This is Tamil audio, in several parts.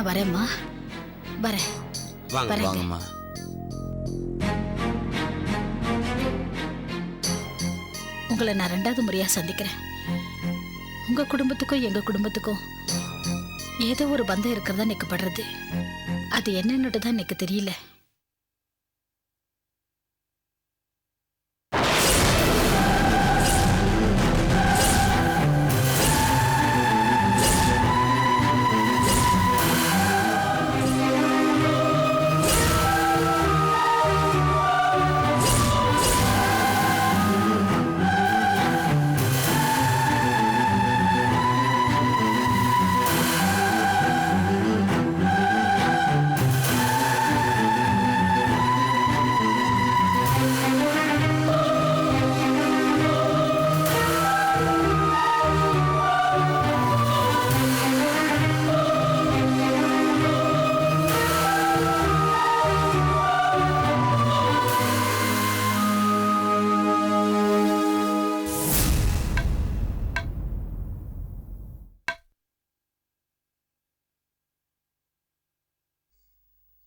நான் வரேம்மா. வரேன். வாங்க வரேங்க. வாங்கம்மா. உங்களை நான் ரெண்டாவது முறையா சந்திக்கிறேன். உங்க குடும்பத்துக்கும் எங்க குடும்பத்துக்கும் ஏதோ ஒரு பந்தம் இருக்கிறதா எனக்கு படுறது அது என்னன்னுட்டு தான் எனக்கு தெரியல.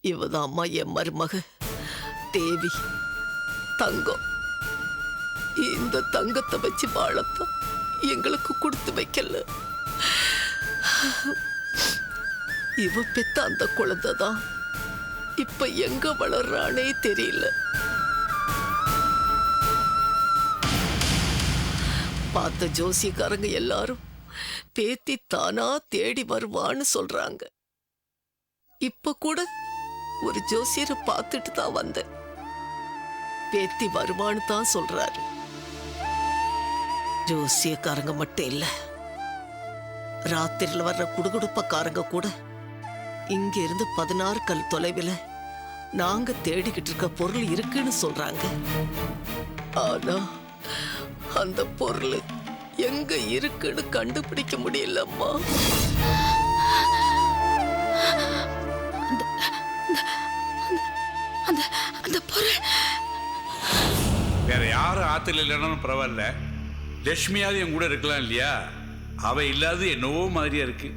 இவதான் அம்மா என் மருமக. தேவி தங்கம். இந்த தங்கத்தை வச்சு வாழத்தான் எங்களுக்கு கொடுத்து வைக்கல. இவ பெத்த அந்த குழந்தை தான் இப்ப எங்க வளர்றானே தெரியல. பார்த்த ஜோசியக்காரங்க எல்லாரும் பேத்தி தானா தேடி வருவான்னு சொல்றாங்க. இப்ப கூட ஒரு ஜோசியரை பார்த்துட்டு தான் வந்தேன். பேத்தி வருவான்னு தான் சொல்றாரு. ஜோசியக்காரங்க மட்டும் இல்ல ராத்திரியில் வர்ற குடுகுடுப்பக்காரங்க கூட இங்க இருந்து பதினாறு கல் தொலைவில் நாங்க தேடிக்கிட்டு இருக்க பொருள் இருக்குன்னு சொல்றாங்க. ஆனா அந்த பொருள் எங்க இருக்குன்னு கண்டுபிடிக்க முடியலம்மா. அந்த அந்த பொருள் வேற யாரும் ஆத்துல இல்லைனாலும் பரவாயில்ல. லட்சுமியாவது என் கூட இருக்கலாம் இல்லையா? அவ இல்லாத என்னவோ மாதிரியா இருக்கு.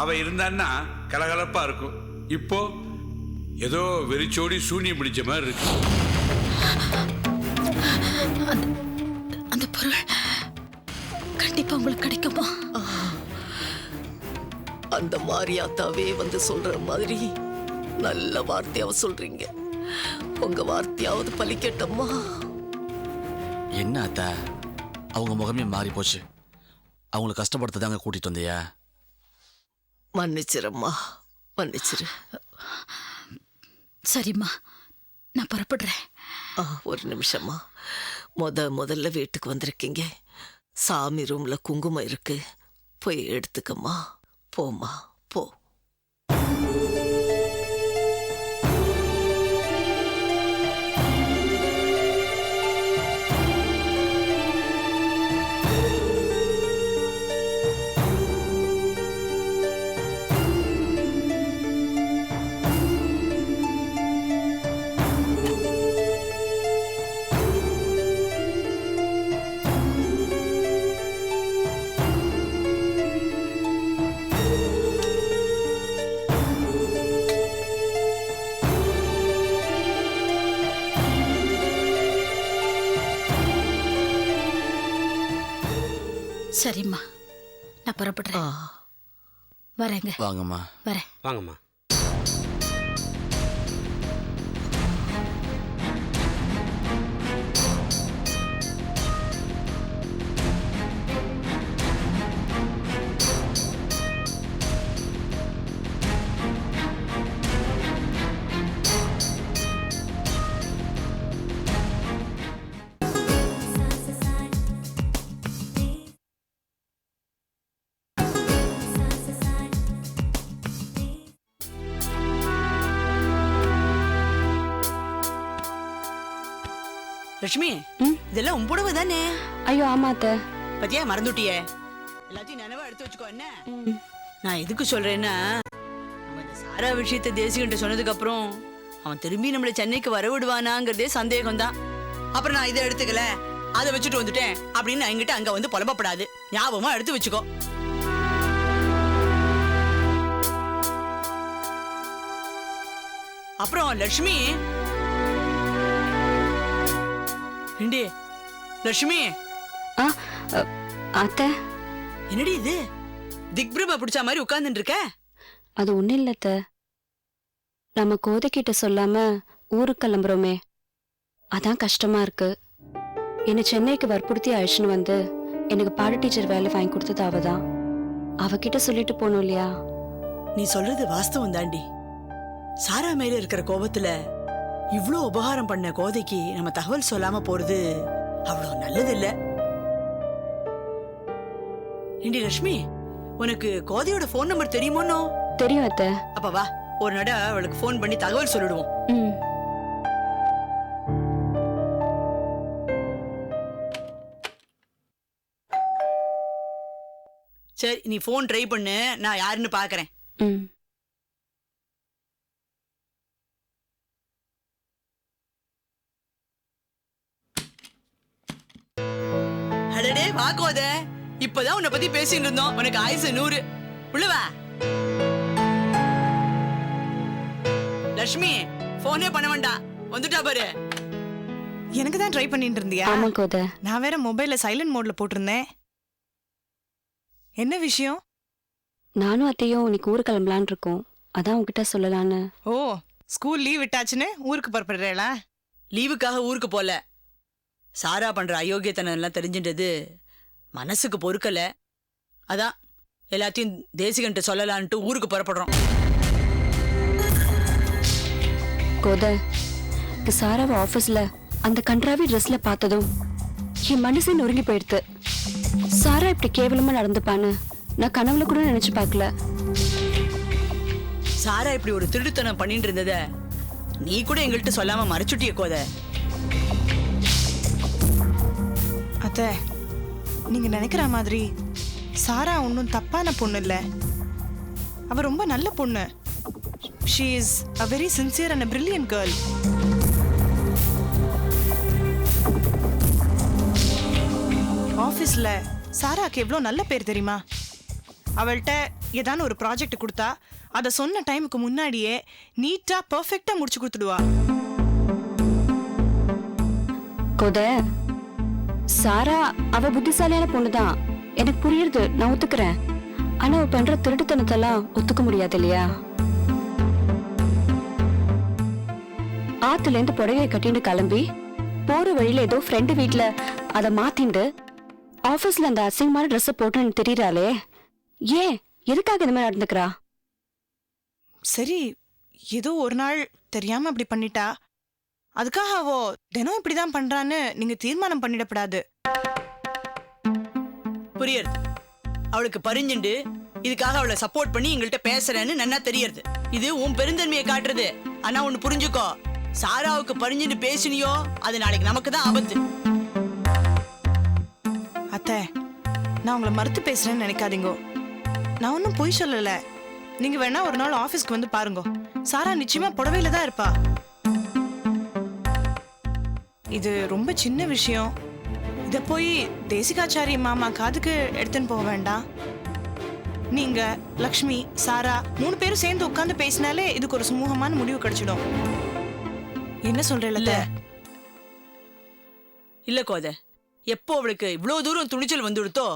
அவ இருந்தான்னா கலகலப்பா இருக்கும். இப்போ ஏதோ வெறிச்சோடி சூனியம் பிடிச்ச மாதிரி இருக்கு. அந்த பொருள் கண்டிப்பா உங்களுக்கு கிடைக்குமா? அந்த மாரியாத்தாவே வந்து சொல்ற மாதிரி நல்ல வார்த்தையாவ சொல்றீங்க. உங்க வார்த்தையாவது பலிக்கட்டம்மா என்ன அத்தா? அவங்க முகமே மாறி போச்சு. அவங்கள கஷ்டப்படுத்த தாங்க கூட்டிட்டு வந்தியா? மன்னிச்சிரம்மா. மன்னிச்சிரு. சரிம்மா. நான் புறப்படுறேன். ஆ, ஒரு நிமிஷமா முத முதல்ல வீட்டுக்கு வந்திருக்கீங்க. சாமி ரூம்ல குங்குமம் இருக்கு. போய் எடுத்துக்கம்மா. போம்மா. சரிம்மா. நான் புறப்படுறேன். வரேங்க. வாங்கம்மா. வரேன். வாங்கம்மா. லட்சுமி இதெல்லாம் உன் புடவை தானே? ஐயோ ஆமா அத்தை பத்தியா மறந்துட்டியே. எல்லாத்தையும் நினைவா எடுத்து வச்சுக்கோ என்ன? நான் எதுக்கு சொல்றேன்னா நம்ம இந்த சாரா விஷயத்தை தேசிகன்ட்ட சொன்னதுக்கு அப்புறம் அவன் திரும்பி நம்மள சென்னைக்கு வர விடுவானாங்கிறதே சந்தேகம் தான் அப்புறம் நான் இதை எடுத்துக்கல. அதை வச்சுட்டு வந்துட்டேன் அப்படின்னு நான் என்கிட்ட அங்க வந்து புலம்பப்படாது. ஞாபகமா எடுத்து வச்சுக்கோ. அப்புறம் லட்சுமி லட்சுமி. அத்தை. என்னடி இது? திக்பிரம பிடிச்ச மாதிரி உட்கார்ந்துட்டு இருக்க அது ஒன்றும் இல்லை அத்தை. நம்ம கோதைக்கிட்ட சொல்லாம ஊருக்கு கிளம்புறோமே. அதான் கஷ்டமா இருக்கு. என்னை சென்னைக்கு வற்புறுத்தி அழைச்சின்னு வந்து எனக்கு பாட டீச்சர் வேலை வாங்கி கொடுத்தது அவதான். அவகிட்ட சொல்லிட்டு போகணும் இல்லையா? நீ சொல்றது வாஸ்தவம் தாண்டி. சாரா மேல இருக்கிற கோபத்துல இவ்ளோ உபகாரம் பண்ண கோதைக்கு நம்ம தகவல் சொல்லாம போறது அவ்வளவு நல்லது இல்ல ஏண்டி லட்சுமி உனக்கு கோதையோட ஃபோன் நம்பர் தெரியுமோனோ தெரியும் அத்தை. அப்ப வா ஒரு நட அவளுக்கு ஃபோன் பண்ணி தகவல் சொல்லிடுவோம். சரி நீ ஃபோன் ட்ரை பண்ணு நான் யாருன்னு பாக்குறேன். ம் அடடே வா கோத இப்பதான் உன்னை பத்தி பேசிட்டு இருந்தோம். உனக்கு ஆயுசு நூறு. உள்ள வா. லட்சுமி போனே பண்ண வேண்டாம். வந்துட்டா பாரு. எனக்கு தான் ட்ரை பண்ணிட்டு இருந்தியா? ஆமா கோதை. நான் வேற மொபைல்ல சைலண்ட் மோட்ல போட்டிருந்தேன். என்ன விஷயம்? நானும் அத்தையும் இன்னைக்கு ஊர் கிளம்பலான் இருக்கோம். அதான் உங்ககிட்ட சொல்லலான்னு. ஓ ஸ்கூல் லீவ் விட்டாச்சுன்னு ஊருக்கு புறப்படுறேளா லீவுக்காக ஊருக்கு போல. சாரா பண்ற அயோக்கியத்தனம் எல்லாம் தெரிஞ்சின்றது மனசுக்கு பொறுக்கல. அதான் எல்லாத்தையும் தேசிகன்ட்ட சொல்லலான்ட்டு ஊருக்கு புறப்படுறோம். கோதை இந்த சாராவை ஆஃபீஸ்ல அந்த கன்றாவி ட்ரெஸ்ல பார்த்ததும் என் மனசே நொறுங்கி போயிடுது சாரா இப்படி கேவலமா நடந்துப்பான்னு நான் கனவுல கூட நினைச்சு பார்க்கல. சாரா இப்படி ஒரு திருடுத்தனம் பண்ணிட்டு இருந்தத நீ கூட எங்கள்கிட்ட சொல்லாம மறைச்சுட்டிய கோத. அத்தை நீங்க நினைக்கிற மாதிரி சாரா ஒன்றும் தப்பான பொண்ணு இல்லை. அவ ரொம்ப நல்ல பொண்ணு. She is a very sincere and brilliant girl ஆஃபீஸில் சாராக்கு எவ்வளோ நல்ல பேர் தெரியுமா? அவள்கிட்ட ஏதான ஒரு ப்ராஜெக்ட் கொடுத்தா அதை சொன்ன டைமுக்கு முன்னாடியே நீட்டாக பர்ஃபெக்டாக முடிச்சு கொடுத்துடுவா. கோதை சாரா அவ புத்திசாலியான பொண்ணு தான் எனக்கு புரியுது நான் ஒத்துக்கிறேன். ஆனா அவ பண்ற திருட்டுத்தனத்தெல்லாம் ஒத்துக்க முடியாது இல்லையா? ஆத்துல இருந்து புடவையை கட்டிட்டு கிளம்பி போற வழியில ஏதோ ஃப்ரெண்டு வீட்டுல அதை மாத்திண்டு ஆபீஸ்ல அந்த அசிங்கமான ட்ரெஸ் போட்டுன்னு தெரியறாளே. ஏன் எதுக்காக இந்த மாதிரி நடந்துக்கிறா? சரி ஏதோ ஒரு நாள் தெரியாம அப்படி பண்ணிட்டா அதுக்காக அவ தினம் இப்படிதான் பண்றான்னு நீங்க தீர்மானம் பண்ணிடப்படாது. புரியுது. அவளுக்கு பரிஞ்சுண்டு இதுக்காக அவளை சப்போர்ட் பண்ணி எங்கள்கிட்ட பேசுறேன்னு நன்னா தெரியறது. இது உன் பெருந்தன்மையை காட்டுறது. ஆனா ஒண்ணு புரிஞ்சுக்கோ சாராவுக்கு பரிஞ்சுண்டு பேசினியோ அது நாளைக்கு நமக்கு தான் ஆபத்து. அத்தை நான் உங்களை மறுத்து பேசுறேன்னு நினைக்காதீங்க. நான் ஒன்றும் பொய் சொல்லல. நீங்க வேணா ஒரு நாள் ஆபீஸ்க்கு வந்து பாருங்க. சாரா நிச்சயமா புடவையில தான் இருப்பா. இது ரொம்ப சின்ன விஷயம். இத போய் தேசிகாச்சாரி மாமா காதுக்கு எடுத்துன்னு போக வேண்டாம். நீங்க லக்ஷ்மி சாரா மூணு பேரும் சேர்ந்து உட்கார்ந்து பேசினாலே இதுக்கு ஒரு சுமூகமான முடிவு கிடைச்சிடும். என்ன சொல்றேன் இல்ல. இல்ல கோத எப்போ அவளுக்கு இவ்வளவு தூரம் துணிச்சல் வந்துடுத்தோ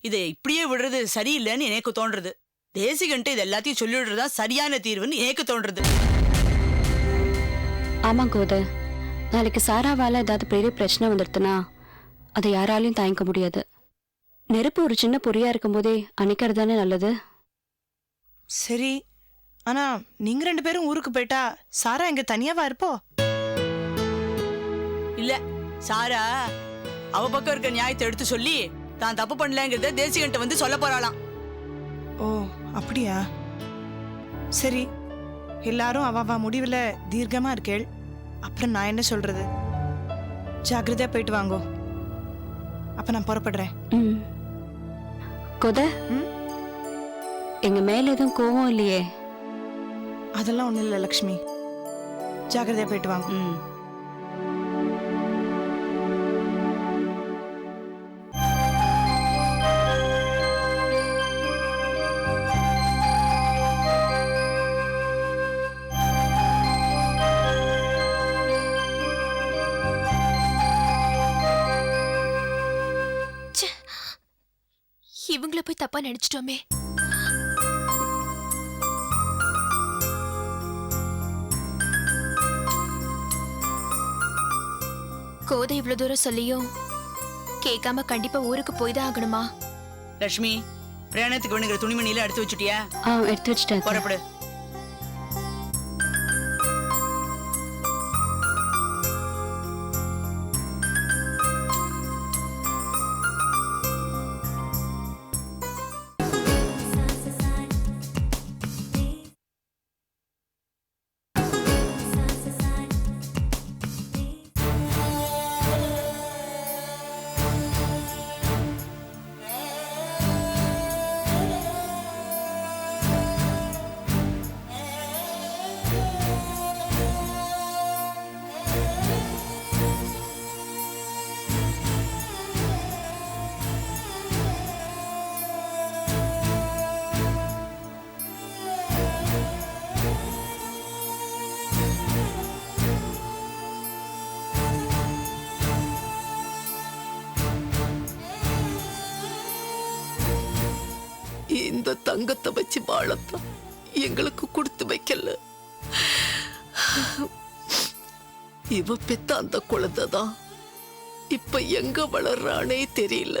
இதை இப்படியே விடுறது சரியில்லைன்னு எனக்கு தோன்றது. தேசிகன்ட்டு இது எல்லாத்தையும் சொல்லிவிடுறதா சரியான தீர்வுன்னு எனக்கு தோன்றது. ஆமா கோதை. நாளைக்கு சாராவால ஏதாவது பெரிய பிரச்சனை வந்துடுதுன்னா அதை யாராலையும் தாங்கிக்க முடியாது. நெருப்பு ஒரு சின்ன பொறியா இருக்கும்போதே அணைக்கிறது தானே நல்லது? சரி ஆனா நீங்க ரெண்டு பேரும் ஊருக்கு போயிட்டா சாரா இங்க தனியாவா இருப்போ? இல்ல சாரா அவ பக்கம் இருக்க நியாயத்தை எடுத்து சொல்லி தான் தப்பு பண்ணலங்கிறத தேசிகன்ட்ட வந்து சொல்ல போறாளாம். ஓ அப்படியா? சரி எல்லாரும் அவ அவ முடிவுல தீர்க்கமா இருக்கேள். அப்புறம் நான் என்ன சொல்றது? ஜாக்கிரதையா போயிட்டு வாங்கோ. அப்ப நான் புறப்படுறேன். ம். கொத ம்? எங்க மேல எதுவும் கோவம் இல்லையே. அதெல்லாம் ஒண்ணும் இல்லை லக்ஷ்மி. ஜாக்கிரதையா போயிட்டு வாங்க. ம். தப்பா நினைச்சிட்டோமே. கோதை இவ்வளவு தூரம் சொல்லியும் கேட்காம கண்டிப்பா ஊருக்கு போய் தான் ஆகணுமா? லட்சுமி பிரயாணத்துக்கு வேணுங்கிற துணிமணியில எடுத்து வச்சுட்டியா? ஆ எடுத்து வச்சிட்டேன். புறப்படு. இந்த தங்கத்தை வச்சு வாழத்தான். எங்களுக்கு கொடுத்து வைக்கல. இவ பெத்த அந்த குழந்தை தான் இப்ப எங்க வளர்றானே தெரியல.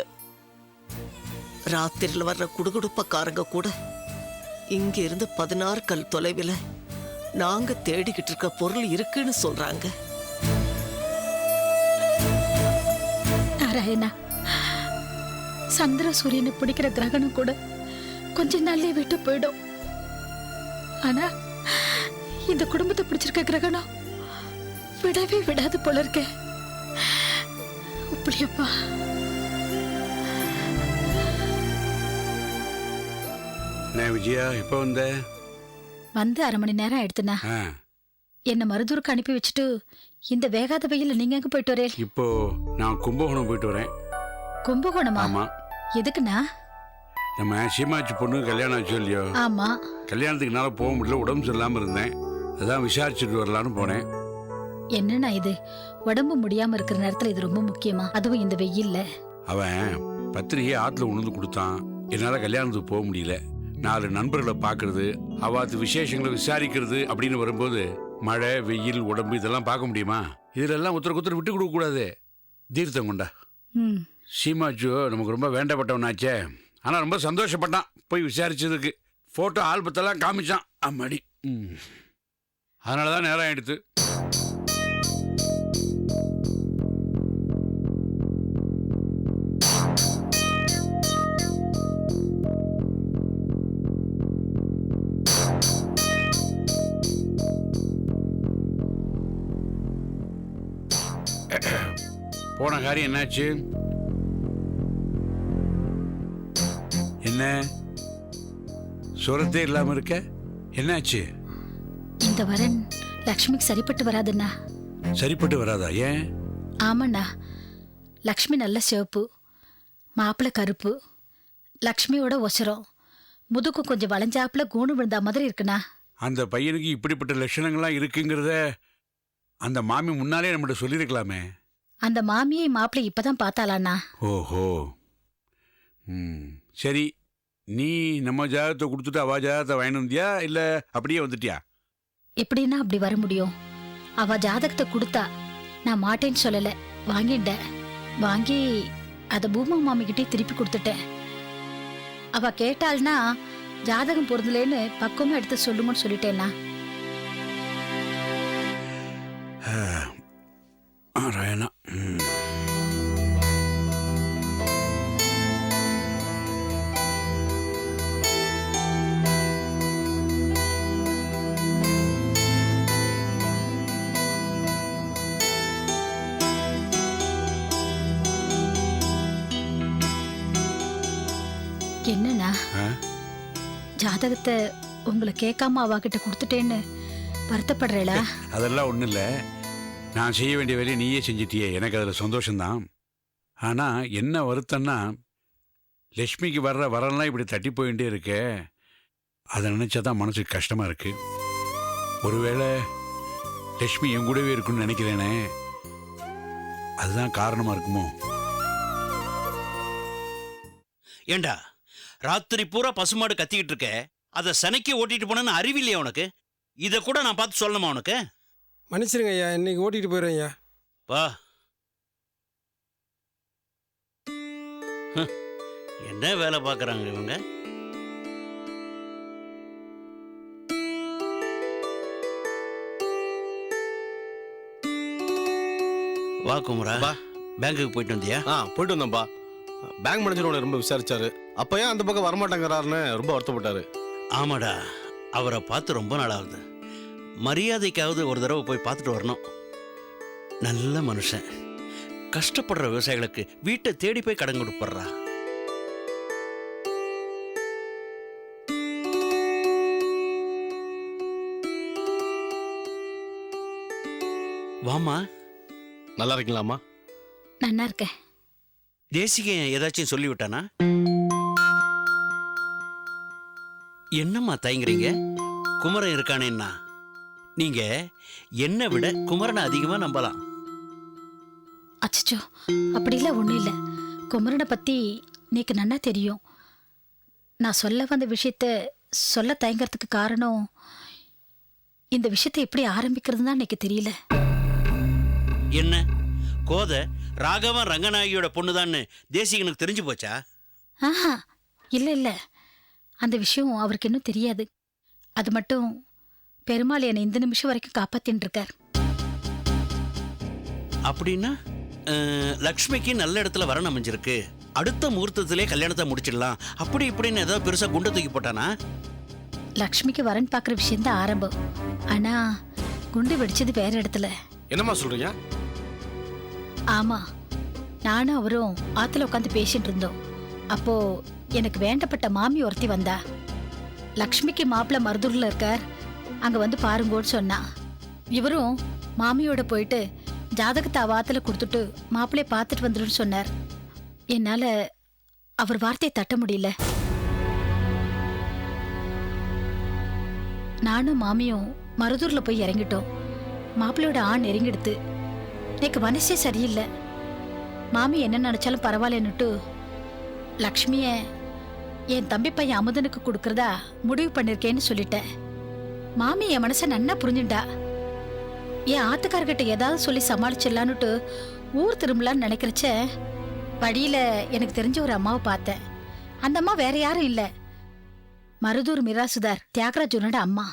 ராத்திரில வர்ற குடுகுடுப்பக்காரங்க கூட இங்க இருந்து பதினாறு கல் தொலைவில் நாங்க தேடிக்கிட்டு இருக்க பொருள் இருக்குன்னு சொல்றாங்க. நாராயணா சந்திர சூரியனை பிடிக்கிற கிரகணம் கூட கொஞ்ச நாள்லயே விட்டு போயிடும். ஆனா இந்த குடும்பத்தை பிடிச்சிருக்க கிரகணம் விடவே விடாது போல இருக்க. அப்படியப்பா. விஜயா எப்போ வந்த? வந்து அரை மணி நேரம் ஆயிடுத்துண்ணா என்ன மருதூருக்கு அனுப்பி வச்சுட்டு இந்த வேகாத வெயில்ல நீங்க எங்க போயிட்டு வரே இப்போ நான் கும்பகோணம் போயிட்டு வரேன். கும்பகோணமா? எதுக்குண்ணா? நம்ம சீமாச்சி பொண்ணு கல்யாணம் ஆச்சு இல்லையோ? ஆமா. கல்யாணத்துக்கு என்னால போக முடியல உடம்பு சரியில்லாம இருந்தேன். அதான் விசாரிச்சுட்டு வரலான்னு போனேன். என்னண்ணா இது? உடம்பு முடியாம இருக்கிற நேரத்துல இது ரொம்ப முக்கியமா? அதுவும் இந்த வெயில்ல. அவன் பத்திரிகையை ஆத்துல உணர்ந்து கொடுத்தான். என்னால கல்யாணத்துக்கு போக முடியல. நாலு நண்பர்களை பார்க்கறது அவாத்து விசேஷங்களை விசாரிக்கிறது அப்படின்னு வரும்போது மழை வெயில் உடம்பு இதெல்லாம் பார்க்க முடியுமா? இதுல ஒருத்தருக்கு ஒருத்தர் விட்டு கொடுக்க கூடாது. தீர்த்தம் கொண்டா சீமாச்சு நமக்கு ரொம்ப வேண்டப்பட்டவனாச்சே. ஆனால் ரொம்ப சந்தோஷப்பட்டான். போய் விசாரிச்சதுக்கு. ஃபோட்டோ ஆல்பத்தெல்லாம் காமிச்சான். அம்மாடி. ம். அதனால தான் நேரம் ஆயிடுத்து. போன காரியம் என்னாச்சு? என்ன? சுரத்தே இல்லாம இருக்க? என்னாச்சு? இந்த வரன் லக்ஷ்மிக்கு சரிப்பட்டு வராதுண்ணா. சரிப்பட்டு வராதா? ஏன்? ஆமாண்ணா. லக்ஷ்மி நல்ல சிவப்பு மாப்பிள்ளை கருப்பு லக்ஷ்மியோட ஒசரம். முதுக்கு கொஞ்சம் வளைஞ்சாப்புல கூணு விழுந்தா மாதிரி இருக்குண்ணா. அந்த பையனுக்கு இப்படிப்பட்ட லட்சணங்கள்லாம் இருக்குங்கிறத அந்த மாமி முன்னாலே நம்மகிட்ட சொல்லியிருக்கலாமே. அந்த மாமியை மாப்பிள்ளை இப்பதான் பார்த்தாளாண்ணா. ஓஹோ. ம் சரி. நீ நம்ம ஜாதகத்தை கொடுத்துட்டு அவ ஜாதகத்தை வாங்கிட்டு வந்தியா? இல்லை அப்படியே வந்துட்டியா? எப்படின்னா அப்படி வர முடியும். அவ ஜாதகத்தை கொடுத்தா நான் மாட்டேன்னு சொல்லல. வாங்கிட்டேன். வாங்கி அதை பூமா மாமிக்கிட்டே திருப்பி கொடுத்துட்டேன். அவ கேட்டாள்னா ஜாதகம் பொருந்தலேன்னு பக்குவமா எடுத்து சொல்லுங்கன்னு சொல்லிட்டேன்னா. ம் ஜாதகத்தை உங்களை கேட்காம அவகிட்ட கொடுத்துட்டேன்னு வருத்தப்படுறேளா? அதெல்லாம் ஒன்றும் இல்லை. நான் செய்ய வேண்டிய வேலையை நீயே செஞ்சிட்டியே. எனக்கு அதில் சந்தோஷம்தான். ஆனால் என்ன வருத்தம்னா லக்ஷ்மிக்கு வர்ற வரலாம் இப்படி தட்டி போயிட்டே இருக்கே. அதை நினச்சா தான் மனசுக்கு கஷ்டமாக இருக்கு. ஒருவேளை லக்ஷ்மி என் கூடவே இருக்குன்னு நினைக்கிறேனே. அதுதான் காரணமாக இருக்குமோ? ஏண்டா ராத்திரி பூரா பசுமாடு கத்திக்கிட்டு இருக்க. அதை சனைக்கு ஓட்டிட்டு போனேன்னு அறிவில்லையா உனக்கு? இதை கூட நான் பார்த்து சொல்லணுமா உனக்கு? மன்னிச்சிருங்க ஐயா இன்னைக்கு ஓட்டிட்டு போயிடுறேன் ஐயா. வா என்ன வேலை பார்க்குறாங்க இவங்க? வா குமரா. வா. பேங்க்குக்கு போயிட்டு வந்தியா? ஆ போயிட்டு வந்தேன்ப்பா பேங்க் மேனேஜர் உன்னை ரொம்ப விசாரிச்சாரு. அப்ப ஏன் அந்த பக்கம் வரமாட்டேங்கிறாருன்னு ரொம்ப வருத்தப்பட்டாரு. ஆமாடா. அவரை பார்த்து ரொம்ப நாள் ஆகுது. மரியாதைக்காவது ஒரு தடவை போய் பார்த்துட்டு வரணும். நல்ல மனுஷன். கஷ்டப்படுற விவசாயிகளுக்கு வீட்டை தேடி போய் கடன் கொடுப்படுறா வாமா நல்லா இருக்கீங்களாம்மா? நன்னா இருக்கேன். தேசிகன் ஏதாச்சும் சொல்லிவிட்டானா என்னம்மா தயங்குறீங்க? குமரன் இருக்கானேன்னா நீங்க என்னை விட குமரனை அதிகமா நம்பலாம். அச்சச்சோ அப்படிலாம் ஒன்றும் இல்லை. குமரனை பற்றி நீக்கு நன்னா தெரியும். நான் சொல்ல வந்த விஷயத்த சொல்ல தயங்கறதுக்கு காரணம் இந்த விஷயத்தை எப்படி ஆரம்பிக்கிறதுன்னு தான் எனக்கு தெரியல. என்ன? கோதை ராகவன் ரங்கநாயகியோட பொண்ணுதான்னு தேசிகனுக்கு தெரிஞ்சு போச்சா? ஆஹா இல்லை இல்லை. அந்த விஷயம் அவருக்கு இன்னும் தெரியாது. அது மட்டும் பெருமாள் என்னை இந்த நிமிஷம் வரைக்கும் காப்பாத்தின்னு இருக்கார் அப்படின்னா லக்ஷ்மிக்கு நல்ல இடத்துல வரன் அமைஞ்சிருக்கு. அடுத்த முகூர்த்தத்திலே கல்யாணத்தை முடிச்சிடலாம். அப்படி இப்படின்னு ஏதோ பெருசா குண்டை தூக்கி போட்டானா? லக்ஷ்மிக்கு வரன் பார்க்குற விஷயம்தான் ஆரம்பம். ஆனா குண்டு வெடிச்சது வேற இடத்துல. என்னம்மா சொல்றீங்க? ஆமா நானும் அவரும் ஆத்துல உட்காந்து பேசிட்டு இருந்தோம் அப்போ எனக்கு வேண்டப்பட்ட மாமி ஒருத்தி வந்தா. லக்ஷ்மிக்கு மாப்பிள மருதூர்ல இருக்கார். அங்க வந்து பாருங்கோன்னு சொன்னா. இவரும் மாமியோட போயிட்டு ஜாதகத்தை அவாத்துல கொடுத்துட்டு மாப்பிள்ளைய பார்த்துட்டு வந்துடுன்னு சொன்னார். என்னால அவர் வார்த்தையை தட்ட முடியல. நானும் மாமியும் மருதூர்ல போய் இறங்கிட்டோம். மாப்பிள்ளையோட ஆண் இறங்கிடுத்து எனக்கு மனசே சரியில்லை. மாமி என்ன நினைச்சாலும் பரவாயில்லன்னுட்டு லக்ஷ்மியை என் தம்பி பையன் அமுதனுக்கு கொடுக்கறதா முடிவு பண்ணிருக்கேன்னு சொல்லிட்டேன். மாமி என் மனசை நன்னா புரிஞ்சுண்டா என் ஆத்துக்காரர்கிட்ட ஏதாவது சொல்லி சமாளிச்சிடலான்னுட்டு ஊர் திரும்பலான்னு நினைக்கிறச்ச வழியில எனக்கு தெரிஞ்ச ஒரு அம்மாவை பார்த்தேன். அந்த அம்மா வேற யாரும் இல்லை. மருதூர் மிராசுதார் தியாகராஜனோட அம்மா.